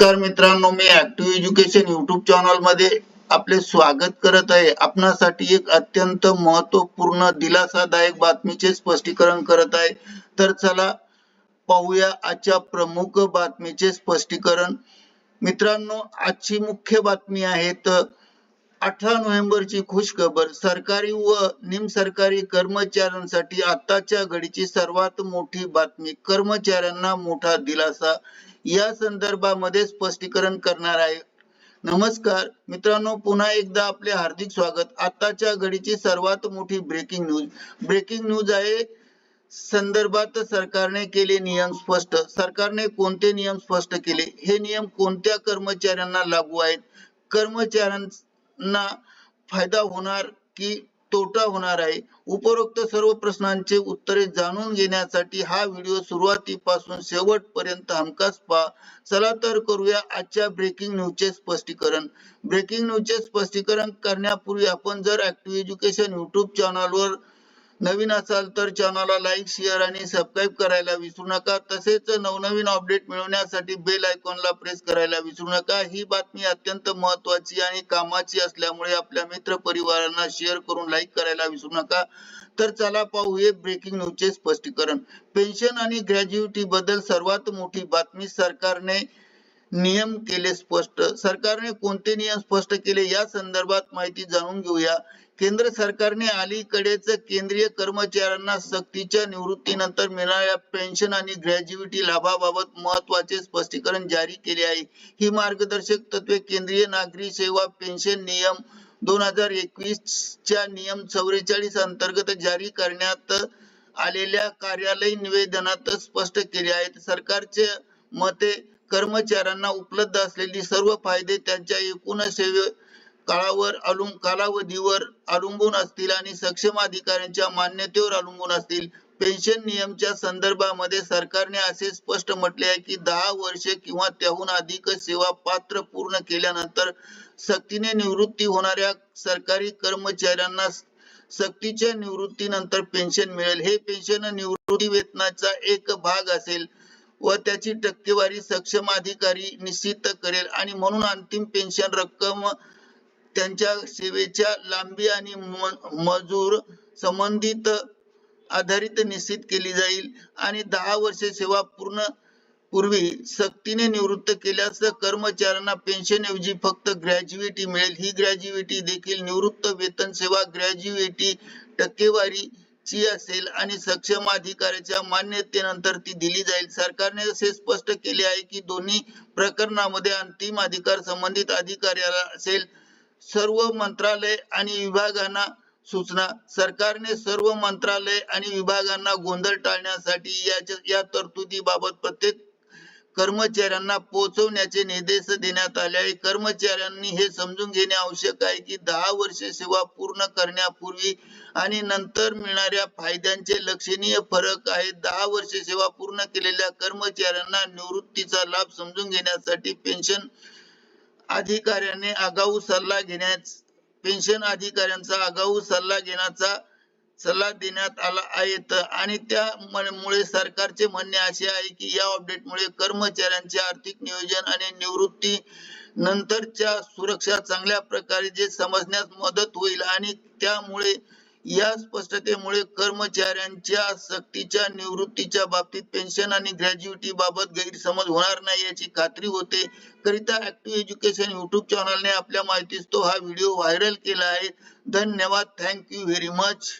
नमस्कार मित्रांनो मी ऍक्टिव्ह एज्युकेशन युट्यूब चॅनलमध्ये आपले स्वागत करत आहे. आपणासाठी एक अत्यंत महत्त्वपूर्ण दिलासादायक बातमीचे स्पष्टीकरण करत आहे. तर चला पाहूया आजच्या प्रमुख बातमीचे स्पष्टीकरण. मित्रांनो आजची मुख्य बातमी आहे तर अठरा नोव्हेंबरची खुशखबर. सरकारी व निमसरकारी कर्मचाऱ्यांसाठी आताच्या घडीची सर्वात मोठी बातमी. कर्मचाऱ्यांना मोठा दिलासा. या संदर्भामध्ये स्पष्टीकरण करणार आहे. नमस्कार मित्रांनो पुन्हा एकदा आपले हार्दिक स्वागत. आताच्या घडीची सर्वात मोठी ब्रेकिंग न्यूज ब्रेकिंग न्यूज आहे संदर्भात सरकारने केले नियम स्पष्ट. सरकारने कोणते नियम स्पष्ट केले? हे नियम कोणत्या कर्मचाऱ्यांना लागू आहेत? कर्मचाऱ्यांना फायदा होणार की तोटा होणार आहे. उपरोक्त सर्व प्रश्नांचे उत्तरे जाणून घेण्यासाठी हा व्हिडिओ सुरुवातीपासून शेवटपर्यंत हमखास पहा. चला तर करूया आजच्या ब्रेकिंग न्यूजचे स्पष्टीकरण. ब्रेकिंग न्यूजचे स्पष्टीकरण करण्यापूर्वी आपण जर ऍक्टिव्ह एज्युकेशन युट्यूब चॅनलवर नवीन असाल तर चॅनलला लाईक शेअर आणि सबस्क्राईब करायला विसरू नका. तसेच नवनवीन अपडेट मिळवण्यासाठी बेल आयकॉनला प्रेस करायला विसरू नका. ही बातमी अत्यंत महत्वाची आणि कामाची असल्यामुळे आपल्या मित्र परिवारांना शेअर करून लाईक करायला विसरू नका. तर चला पाहू हे ब्रेकिंग न्यूजचे स्पष्टीकरण. पेन्शन आणि ग्रॅज्युइटी बद्दल सर्वात मोठी बातमी सरकारने नियम केले स्पष्ट. सरकारने कोणते नियम स्पष्ट केले या संदर्भात माहिती जाणून घेऊया. केंद्र सरकारने अलीकडेच केंद्रीय कर्मचाऱ्यांना सक्तीच्या निवृत्तीनंतर मिळणाऱ्या पेन्शन आणि ग्रॅज्युइटी लाभाबाबत महत्त्वाचे स्पष्टीकरण जारी केले आहे. ही मार्गदर्शक तत्वे केंद्रीय नागरी सेवा पेन्शन नियम दोन हजार एकवीस च्या नियम चौवेचाळीस अंतर्गत जारी करण्यात आलेल्या कार्यालयीन निवेदनात स्पष्ट केले आहेत. सरकारचे मते कर्मचाऱ्यांना उपलब्ध असलेली सर्व फायदे त्यांच्या एकूण सेवे काळावर अवलंब कालावधीवर अवलंबून असतील आणि सक्षम अधिकाऱ्यांच्या मान्यतेवर अवलंबून असतील. पेन्शन नियमच्या संदर्भामध्ये सरकारने असे स्पष्ट म्हटले आहे की दहा वर्षे किंवा त्याहून अधिक सेवा पात्र पूर्ण केल्यानंतर सक्तीने निवृत्ती होणाऱ्या सरकारी कर्मचाऱ्यांना सक्तीच्या निवृत्तीनंतर पेन्शन मिळेल. हे पेन्शन निवृत्ती वेतनाचा एक भाग असेल. व त्याची टक्केवारी सक्षम अधिकारी निश्चित करेल. आणि म्हणून अंतिम पेन्शन रक्कम त्यांच्या सेवेच्या लांबी आणि मजूर संबंधित आधारित निश्चित केली जाईल. आणि दहा वर्षे सेवा पूर्ण पूर्वी सक्तीने निवृत्त केल्यास कर्मचाऱ्यांना पेन्शन ऐवजी फक्त ग्रॅज्युएटी मिळेल. ही ग्रॅज्युएटी देखील निवृत्त वेतन सेवा ग्रॅज्युएटी टक्केवारी ची असेल आणि सक्षम अधिकाऱ्याच्या मान्यतेनंतर ती दिली जाईल. सरकारने असे स्पष्ट केले आहे की दोन्ही प्रकरणामध्ये अंतिम अधिकार संबंधित अधिकाऱ्याला असेल. सर्व मंत्रालय आणि विभागांना सूचना. सरकारने सर्व मंत्रालय आणि विभागांना गोंधळ टाळण्यासाठी याच्या या तरतुदीबाबत प्रत्येक कर्मचाऱ्यांना पोहोचवण्याचे निर्देश देण्यात आले आहे कर्मचाऱ्यांनी हे समजून घेणे आवश्यक आहे की दहा वर्षे सेवा पूर्ण करण्यापूर्वी आणि नंतर मिळणाऱ्या फायद्यांचे लक्षणीय फरक आहे दहा वर्षे सेवा पूर्ण केलेल्या कर्मचाऱ्यांना निवृत्तीचा लाभ समजून घेण्यासाठी पेन्शन अधिकाऱ्याने आगाऊ सल्ला घेण्यास पेन्शन अधिकाऱ्यांचा आगाऊ सल्ला घेण्याचा सल्ला देण्यात आला आहे. आणि त्यामुळे सरकारचे म्हणणे असे आहे की या अपडेटमुळे कर्मचाऱ्यांचे आर्थिक नियोजन आणि निवृत्ती नंतरच्या सुरक्षा चांगल्या प्रकारे जे समजण्यास मदत होईल आणि त्यामुळे या स्पष्टतेमुळे कर्मचाऱ्यांच्या सक्तीच्या निवृत्तीच्या बाबतीत पेन्शन आणि ग्रॅज्युटी बाबत गैरसमज होणार नाही याची खात्री होते. करिता ऍक्टिव्ह एज्युकेशन युट्यूब चॅनलने आपल्या माहितीस तो हा व्हिडिओ व्हायरल केला आहे. धन्यवाद. Thank you very much